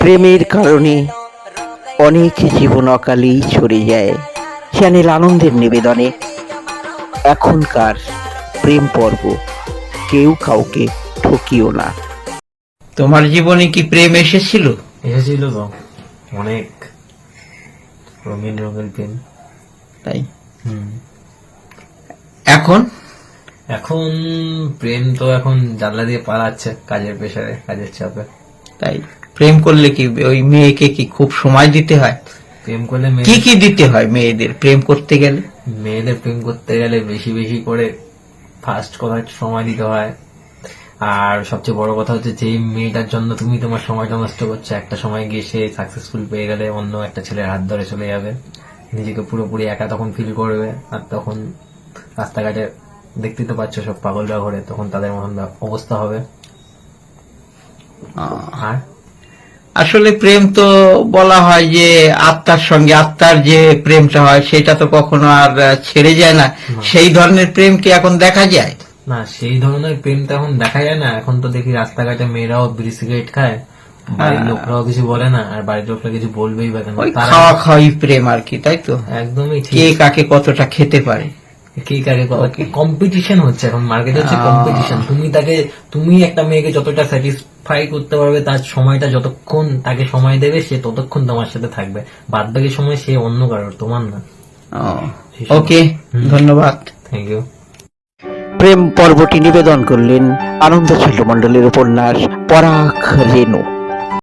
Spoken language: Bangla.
প্রেমের কারণে অনেক জীবন অকালেই ছড়ে যায়। চ্যানেল আনন্দের নিবেদনে এখনকার প্রেম পর্ব। কেউ কাউকে ঠকিও না। তোমার জীবনে কি প্রেম এসেছিল? এসেছিল তো। অনেক। রঙিন রঙের প্রেম। তাই? এখন? এখন প্রেম তো এখন জানলা দিয়ে পালাচ্ছে কাজের প্রেশারে কাজের চাপে। তাই? প্রেম করলে কি ওই মেয়েকে কি খুব সময় দিতে হয়? প্রেম করলে কি কি দিতে হয় মেয়েদের? প্রেম করতে গেলে? মেয়েদের প্রেম করতে গেলে বেশি বেশি করে ফার্স্ট কথা সময় দিতে হয়। আর সবচেয়ে বড় কথা হচ্ছে যে মেয়েটার জন্য তুমি তোমার সময়টা নষ্ট করছ। একটা সময় গিয়ে সে সাকসেসফুল পেয়ে গেলে অন্য একটা ছেলের হাত ধরে চলে যাবে। নিজেকে পুরোপুরি একা তখন ফিল করবে। আর তখন রাস্তাঘাটে দেখতে তো পাচ্ছ সব পাগলরা ঘরে। তখন তাদের মতন অবস্থা হবে। আর? আসলে প্রেম তো বলা হয় যে আত্মার সঙ্গে আত্মার যে প্রেমটা হয় সেটা তো কখনো আর ছেড়ে যায় না। সেই ধরনের প্রেম কি এখন দেখা যায়? না সেই ধরনের প্রেম তো এখন দেখা যায় না। এখন তো দেখি রাস্তাঘাটে মেয়েরাও বিড়ি সিগারেট খায় বাড়ির লোকরাও কিছু বলে না আর বাড়ির লোকরা কিছু বলবেই বা কেন? খাওয়া খাওয়াই প্রেম আর কি তাই তো? একদমই কে কাকে কতটা খেতে পারে। কে কাকে কম্পিটিশন হচ্ছে এখন মার্কেটে হচ্ছে। কম্পিটিশন তুমি তাকে তুমি একটা মেয়েকে যতটা স্যাটিসফাই করতে পারবে তার সময়টা যতক্ষণ তাকে সময় দেবে সে ততক্ষণ তোমার সাথে থাকবে। বাদ বাকি সময় সে অন্য কারোর তোমার না। ওকে ধন্যবাদ। থ্যাংক ইউ প্রেম পর্বটি নিবেদন করলেন আনন্দ মণ্ডলের উপন্যাস রেণু।